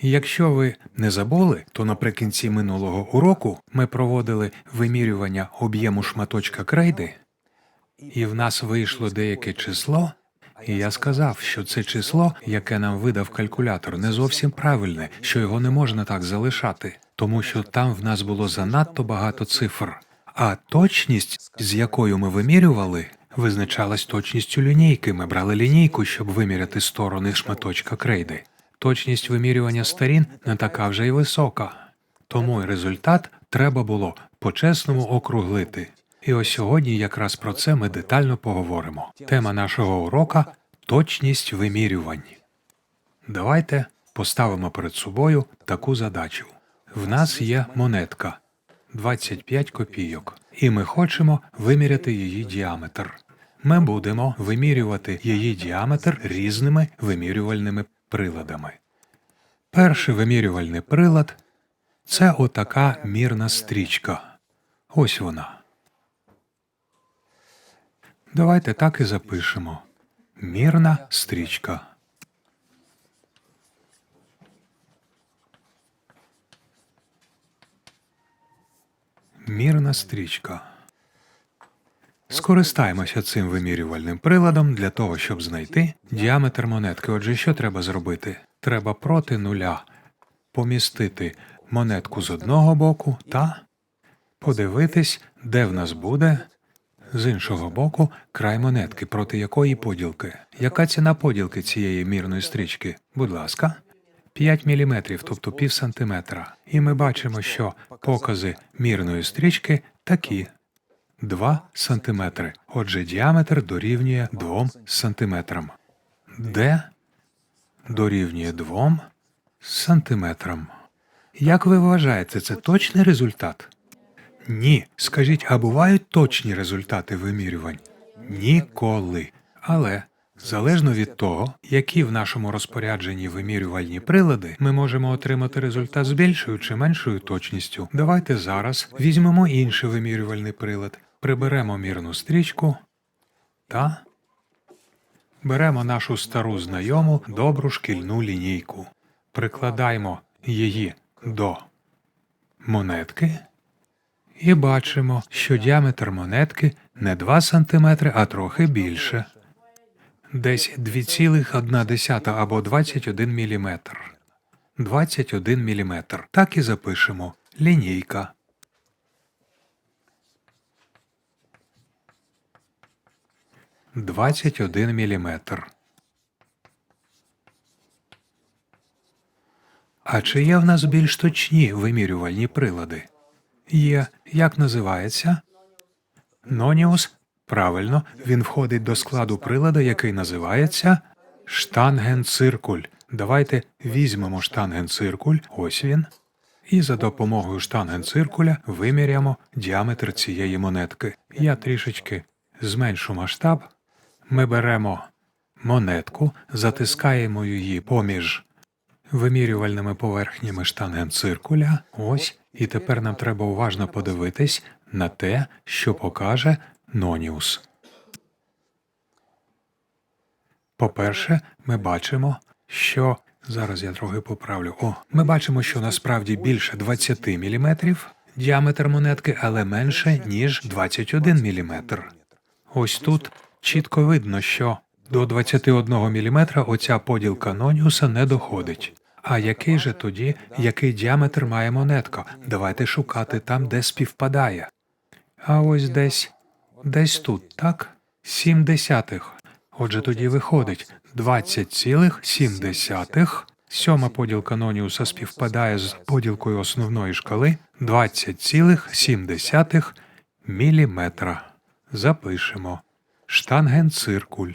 Якщо ви не забули, то наприкінці минулого уроку ми проводили вимірювання об'єму шматочка крейди, і в нас вийшло деяке число, і я сказав, що це число, яке нам видав калькулятор, не зовсім правильне, що його не можна так залишати, тому що там в нас було занадто багато цифр. А точність, з якою ми вимірювали, визначалась точністю лінійки. Ми брали лінійку, щоб виміряти сторони шматочка крейди. Точність вимірювання сторін не така вже й висока. Тому й результат треба було по-чесному округлити. І ось сьогодні якраз про це ми детально поговоримо. Тема нашого урока точність вимірювань. Давайте поставимо перед собою таку задачу. В нас є монетка 25 копійок, і ми хочемо виміряти її діаметр. Ми будемо вимірювати її діаметр різними вимірювальними приладами. Перший вимірювальний прилад це отака мірна стрічка. Ось вона. Давайте так і запишемо. Мірна стрічка. Мірна стрічка. Скористаємося цим вимірювальним приладом для того, щоб знайти діаметр монетки. Отже, що треба зробити? Треба проти нуля помістити монетку з одного боку та подивитись, де в нас буде з іншого боку край монетки, проти якої поділки. Яка ціна поділки цієї мірної стрічки? Будь ласка. 5 мм, тобто пів сантиметра. І ми бачимо, що покази мірної стрічки такі 2 сантиметри. Отже, діаметр дорівнює 2 сантиметрам. Де дорівнює 2 сантиметрам. Як ви вважаєте, це точний результат? Ні. Скажіть, а бувають точні результати вимірювань? Ніколи. Але залежно від того, які в нашому розпорядженні вимірювальні прилади, ми можемо отримати результат з більшою чи меншою точністю. Давайте зараз візьмемо інший вимірювальний прилад, приберемо мірну стрічку та беремо нашу стару знайому добру шкільну лінійку, прикладаємо її до монетки. І бачимо, що діаметр монетки не 2 см, а трохи більше. Десь 2,1 або 21 мм. 21 мм. Так і запишемо. Лінійка. Двадцять один міліметр. А чи є в нас більш точні вимірювальні прилади? Є. Як називається? Ноніус. Правильно, він входить до складу прилада, який називається штангенциркуль. Давайте візьмемо штангенциркуль, ось він. І за допомогою штангенциркуля виміряємо діаметр цієї монетки. Я трішечки зменшу масштаб. Ми беремо монетку, затискаємо її поміж вимірювальними поверхнями штангенциркуля. Ось, і тепер нам треба уважно подивитись на те, що покаже Ноніус. По-перше, ми бачимо, що зараз я трохи поправлю. О, ми бачимо, що насправді більше 20 мм діаметр монетки, але менше, ніж 21 мм. Ось тут чітко видно, що до 21 мм оця поділка Ноніуса не доходить. А який же тоді, який діаметр має монетка? Давайте шукати там, де співпадає. А ось десь, десь тут, так? Сім десятих. Отже, тоді виходить 20,7. Сьома поділка Ноніуса співпадає з поділкою основної шкали 20,7 міліметра. Запишемо. Штангенциркуль.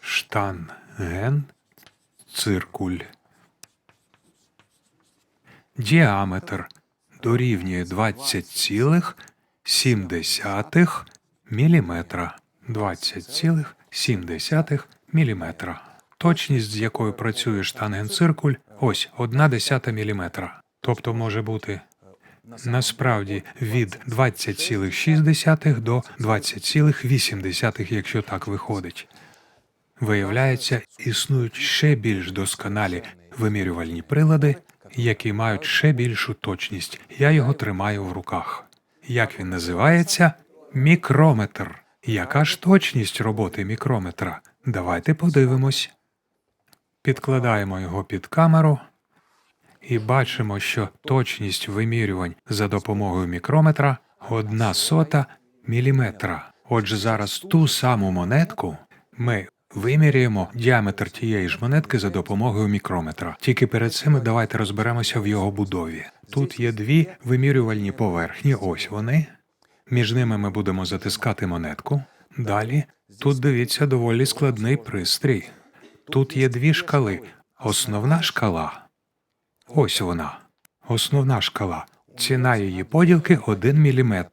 Штанген циркуль. Діаметр дорівнює 20,7 міліметра. 20,7 міліметра. Точність, з якою працює штангенциркуль, ось 1 десята міліметра. Тобто може бути насправді від 20,6 до 20,8, якщо так виходить. Виявляється, існують ще більш досконалі вимірювальні прилади, які мають ще більшу точність. Я його тримаю в руках. Як він називається? Мікрометр. Яка ж точність роботи мікрометра? Давайте подивимось. Підкладаємо його під камеру і бачимо, що точність вимірювань за допомогою мікрометра одна сота міліметра. Отже, зараз ту саму монетку ми виміряємо діаметр тієї ж монетки за допомогою мікрометра. Тільки перед цим давайте розберемося в його будові. Тут є дві вимірювальні поверхні, ось вони. Між ними ми будемо затискати монетку. Далі тут дивіться доволі складний пристрій. Тут є дві шкали. Основна шкала. Ось вона. Основна шкала. Ціна її поділки 1 мм.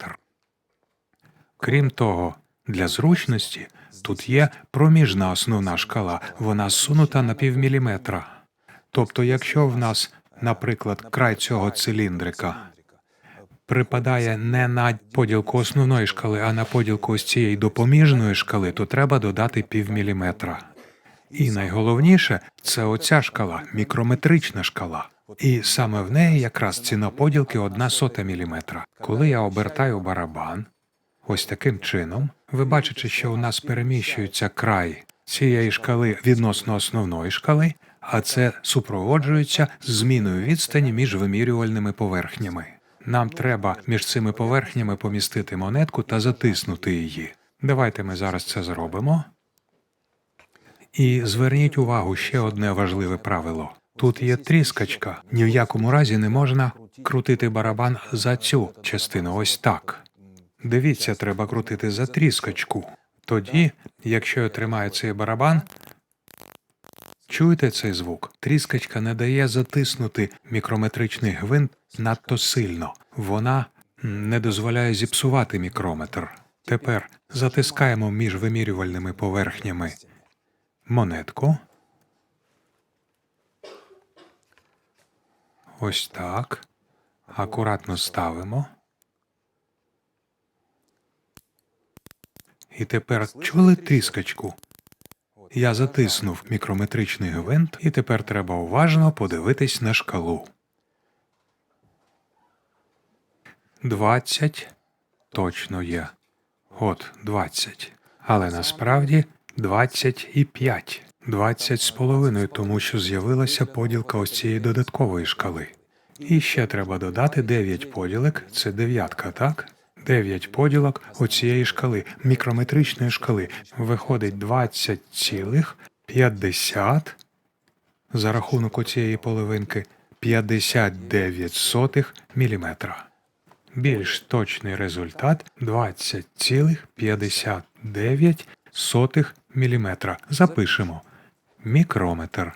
Крім того, для зручності тут є проміжна основна шкала, вона зсунута на півміліметра. Тобто, якщо в нас, наприклад, край цього циліндрика припадає не на поділку основної шкали, а на поділку ось цієї допоміжної шкали, то треба додати півміліметра. І найголовніше це оця шкала, мікрометрична шкала. І саме в неї якраз ціна поділки одна сота міліметра. Коли я обертаю барабан, ось таким чином, ви бачите, що у нас переміщується край цієї шкали відносно основної шкали, а це супроводжується зміною відстані між вимірювальними поверхнями. Нам треба між цими поверхнями помістити монетку та затиснути її. Давайте ми зараз це зробимо. І зверніть увагу ще одне важливе правило. Тут є тріскачка. Ні в якому разі не можна крутити барабан за цю частину, ось так. Дивіться, треба крутити за тріскачку. Тоді, якщо я тримаю цей барабан, чуєте цей звук? Тріскачка не дає затиснути мікрометричний гвинт надто сильно. Вона не дозволяє зіпсувати мікрометр. Тепер затискаємо між вимірювальними поверхнями монетку. Ось так. Акуратно ставимо. І тепер чули тріскачку? Я затиснув мікрометричний гвинт, і тепер треба уважно подивитись на шкалу. 20 точно є. От 20. Але насправді 25. 20 з половиною, тому що з'явилася поділка ось цієї додаткової шкали. І ще треба додати 9 поділок, це дев'ятка, так? 9 поділок оцієї шкали, мікрометричної шкали. Виходить 20,50 за рахунок оцієї половинки 59 сотих міліметра. Більш точний результат 20,59 сотих міліметра. Запишемо. Мікрометр.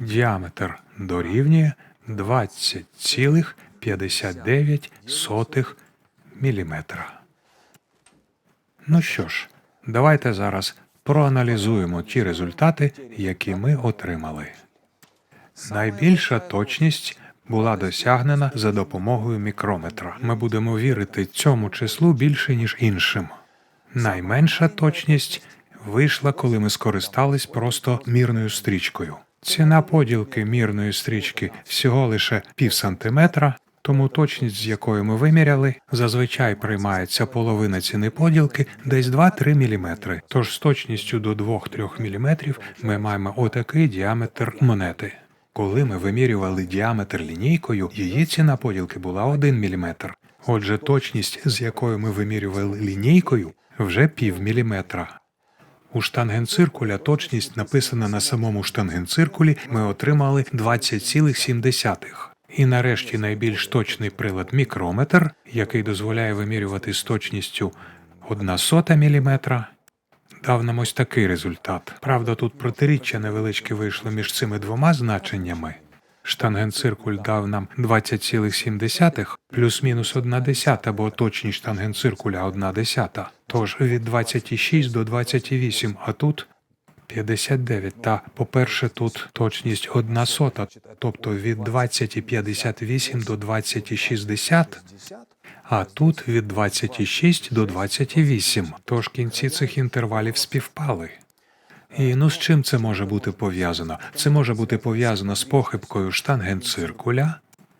Діаметр дорівнює 20,59 сотих міліметра. Ну що ж, давайте зараз проаналізуємо ті результати, які ми отримали. Найбільша точність була досягнена за допомогою мікрометра. Ми будемо вірити цьому числу більше, ніж іншим. Найменша точність вийшла, коли ми скористались просто мірною стрічкою. Ціна поділки мірної стрічки всього лише пів сантиметра, тому точність, з якою ми виміряли, зазвичай приймається половина ціни поділки десь 2-3 мм. Тож з точністю до 2-3 мм ми маємо отакий діаметр монети. Коли ми вимірювали діаметр лінійкою, її ціна поділки була 1 мм. Отже, точність, з якою ми вимірювали лінійкою, вже пів міліметра. У штангенциркуля точність написана на самому штангенциркулі, ми отримали 20,7. І нарешті найбільш точний прилад мікрометр, який дозволяє вимірювати з точністю 1 сота міліметра, дав нам ось такий результат. Правда, тут протиріччя невеличке вийшло між цими двома значеннями. Штангенциркуль дав нам 20,7 плюс-мінус 1 десята, бо точність штангенциркуля 1 десята. Тож від 26 до 28, а тут 59. Та, по-перше, тут точність 1 сота, тобто від 20,58 до 20,60, а тут від 26 до 28, тож кінці цих інтервалів співпали. І ну з чим це може бути пов'язано? Це може бути пов'язано з похибкою штангенциркуля,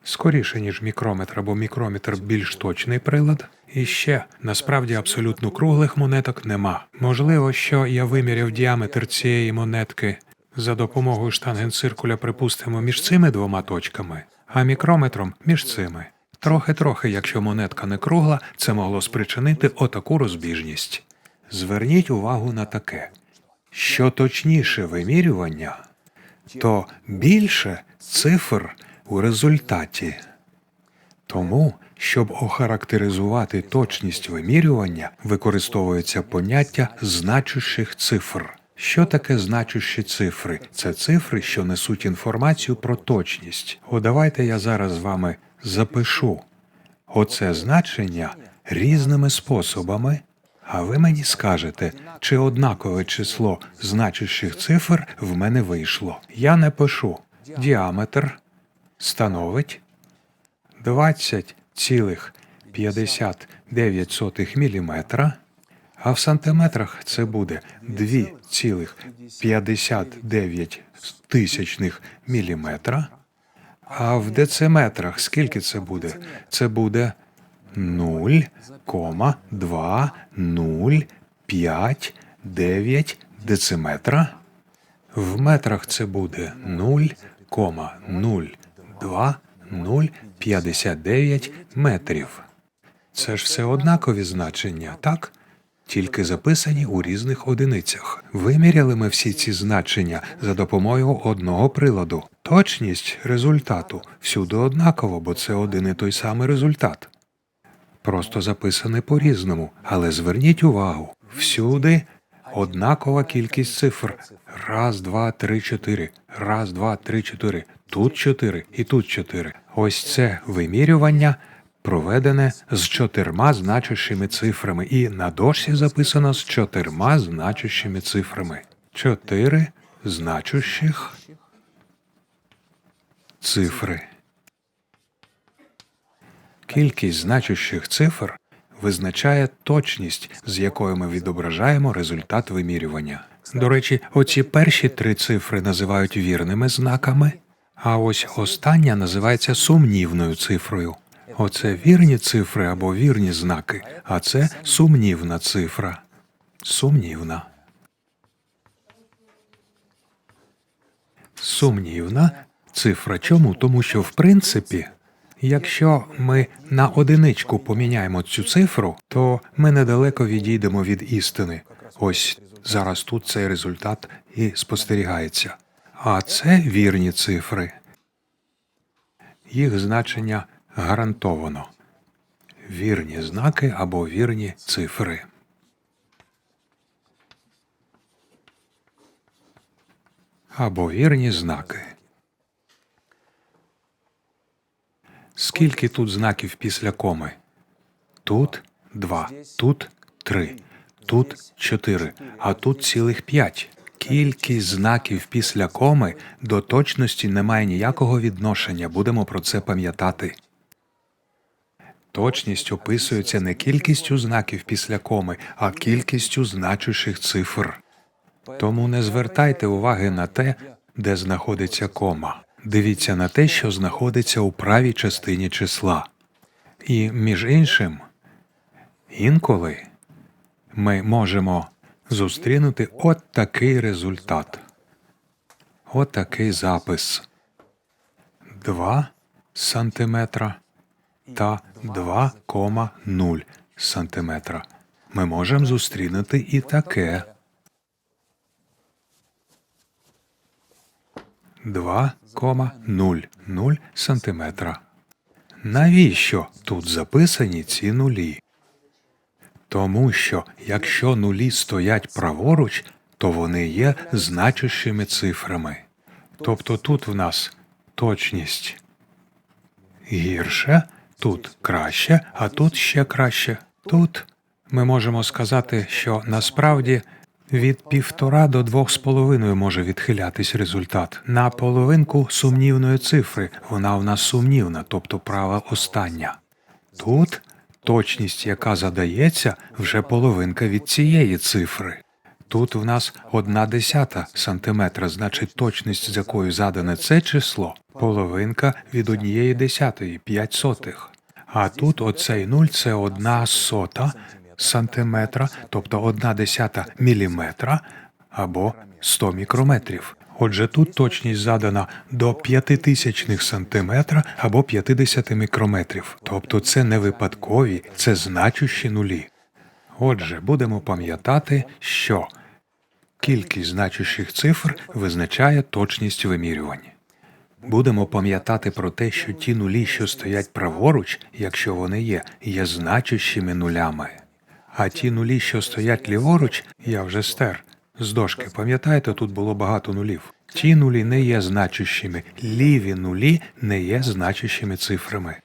скоріше, ніж мікрометр або мікрометр більш точний прилад. І ще насправді абсолютно круглих монеток нема. Можливо, що я виміряв діаметр цієї монетки за допомогою штангенциркуля, припустимо, між цими двома точками, а мікрометром між цими. Трохи-трохи, якщо монетка не кругла, це могло спричинити отаку розбіжність. Зверніть увагу на таке. Що точніше вимірювання, то більше цифр у результаті. Тому, щоб охарактеризувати точність вимірювання, використовується поняття значущих цифр. Що таке значущі цифри? Це цифри, що несуть інформацію про точність. О, давайте я зараз з вами запишу оце значення різними способами, а ви мені скажете, чи однакове число значущих цифр в мене вийшло. Я не пишу. Діаметр становить 20,59 мм, а в сантиметрах це буде 2,59 тисячних міліметра. А в дециметрах скільки це буде? Це буде 0,2059 дециметра. В метрах це буде 0,02059 метрів. Це ж все однакові значення, так? Тільки записані у різних одиницях. Виміряли ми всі ці значення за допомогою одного приладу. Точність результату всюди однаково, бо це один і той самий результат. Просто записаний по-різному, але зверніть увагу, всюди однакова кількість цифр. Раз, два, три, чотири. Раз, два, три, чотири. Тут чотири і тут чотири. Ось це вимірювання проведене з чотирма значущими цифрами, і на дошці записано з чотирма значущими цифрами. Чотири значущих цифри. Кількість значущих цифр визначає точність, з якою ми відображаємо результат вимірювання. До речі, оці перші три цифри називають вірними знаками, а ось остання називається сумнівною цифрою. Оце вірні цифри або вірні знаки, а це сумнівна цифра. Сумнівна. Сумнівна цифра. Чому? Тому що, в принципі, якщо ми на одиничку поміняємо цю цифру, то ми недалеко відійдемо від істини. Ось зараз тут цей результат і спостерігається. А це вірні цифри. Їх значення гарантовано. Вірні знаки або вірні цифри. Або вірні знаки. Скільки тут знаків після коми? Тут два, тут три, тут чотири, а тут цілих п'ять. Кількість знаків після коми до точності не має ніякого відношення. Будемо про це пам'ятати. Точність описується не кількістю знаків після коми, а кількістю значущих цифр. Тому не звертайте уваги на те, де знаходиться кома. Дивіться на те, що знаходиться у правій частині числа. І, між іншим, інколи ми можемо зустрінути от такий результат. От такий запис. 2 сантиметра та 2,0 сантиметра. Ми можемо зустрінути і таке. 2,00 сантиметра. Навіщо тут записані ці нулі? Тому що якщо нулі стоять праворуч, то вони є значущими цифрами. Тобто тут в нас точність гірше, тут краще, а тут ще краще. Тут ми можемо сказати, що насправді від півтора до двох з половиною може відхилятись результат. На половинку сумнівної цифри вона в нас сумнівна, тобто права остання. Тут точність, яка задається, вже половинка від цієї цифри. Тут в нас одна десята сантиметра, значить точність, з якою задане це число, половинка від однієї десятої, п'ять сотих. А тут оцей нуль це одна сота сантиметра, тобто одна десята міліметра або 100 мікрометрів. Отже, тут точність задана до п'ятитисячних сантиметра або 50 мікрометрів. Тобто це не випадкові, це значущі нулі. Отже, будемо пам'ятати, що кількість значущих цифр визначає точність вимірювань. Будемо пам'ятати про те, що ті нулі, що стоять праворуч, якщо вони є, є значущими нулями. А ті нулі, що стоять ліворуч, я вже стер. З дошки, пам'ятаєте, тут було багато нулів. Ті нулі не є значущими, ліві нулі не є значущими цифрами.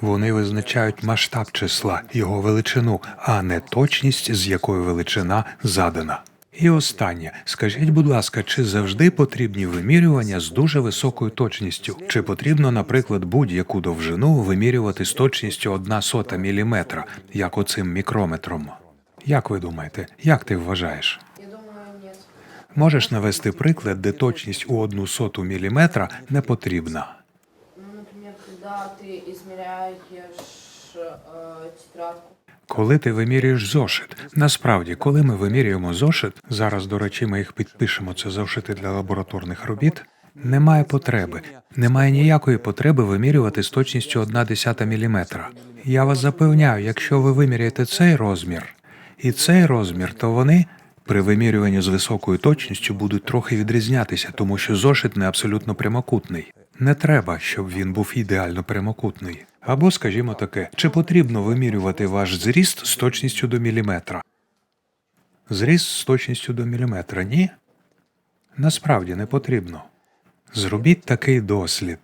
Вони визначають масштаб числа, його величину, а не точність, з якою величина задана. І останнє, скажіть, будь ласка, чи завжди потрібні вимірювання з дуже високою точністю? Чи потрібно, наприклад, будь-яку довжину вимірювати з точністю 1 сота міліметра, як оцим мікрометром? Як ви думаєте, як ти вважаєш? Можеш навести приклад, де точність у одну соту міліметра не потрібна? Ну, например, когда ты измеряешь э, тетрадку. Коли ти вимірюєш зошит, насправді, коли ми вимірюємо зошит, зараз, до речі, ми їх підпишемо, це зошити для лабораторних робіт. Немає потреби, немає ніякої потреби вимірювати з точністю 1 десята міліметра. Я вас запевняю, якщо ви виміряєте цей розмір і цей розмір, то вони при вимірюванні з високою точністю будуть трохи відрізнятися, тому що зошит не абсолютно прямокутний. Не треба, щоб він був ідеально прямокутний. Або, скажімо таке, чи потрібно вимірювати ваш зріст з точністю до міліметра? Зріст з точністю до міліметра, ні? Насправді не потрібно. Зробіть такий дослід.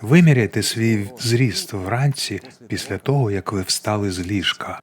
Виміряйте свій зріст вранці після того, як ви встали з ліжка.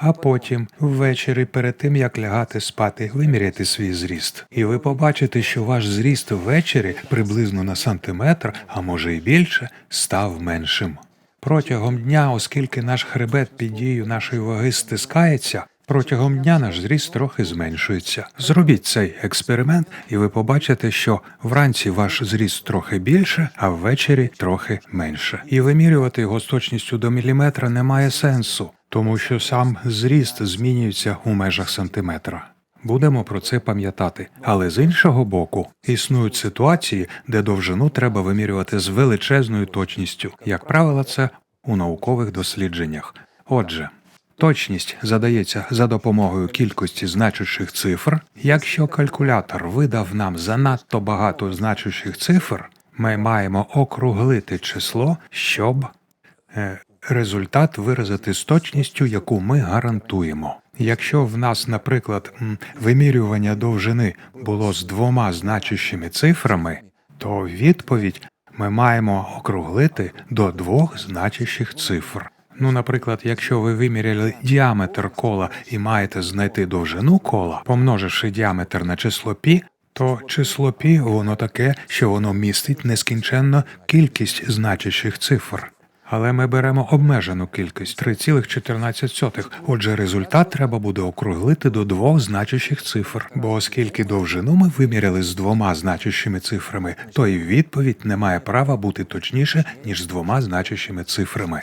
А потім, ввечері, перед тим як лягати спати, виміряйте свій зріст. І ви побачите, що ваш зріст ввечері приблизно на сантиметр, а може й більше, став меншим. Протягом дня, оскільки наш хребет під дією нашої ваги стискається, протягом дня наш зріст трохи зменшується. Зробіть цей експеримент, і ви побачите, що вранці ваш зріст трохи більше, а ввечері трохи менше. І вимірювати його з точністю до міліметра немає сенсу, тому що сам зріст змінюється у межах сантиметра. Будемо про це пам'ятати. Але з іншого боку, існують ситуації, де довжину треба вимірювати з величезною точністю. Як правило, це у наукових дослідженнях. Отже, точність задається за допомогою кількості значущих цифр. Якщо калькулятор видав нам занадто багато значущих цифр, ми маємо округлити число, щоб е, результат виразити з точністю, яку ми гарантуємо. Якщо в нас, наприклад, вимірювання довжини було з двома значущими цифрами, то відповідь ми маємо округлити до двох значущих цифр. Ну, наприклад, якщо ви виміряли діаметр кола і маєте знайти довжину кола, помноживши діаметр на число пі, то число пі воно таке, що воно містить нескінченну кількість значущих цифр. Але ми беремо обмежену кількість 3,14. Отже, результат треба буде округлити до двох значущих цифр. Бо оскільки довжину ми виміряли з двома значущими цифрами, то і відповідь не має права бути точніше, ніж з двома значущими цифрами.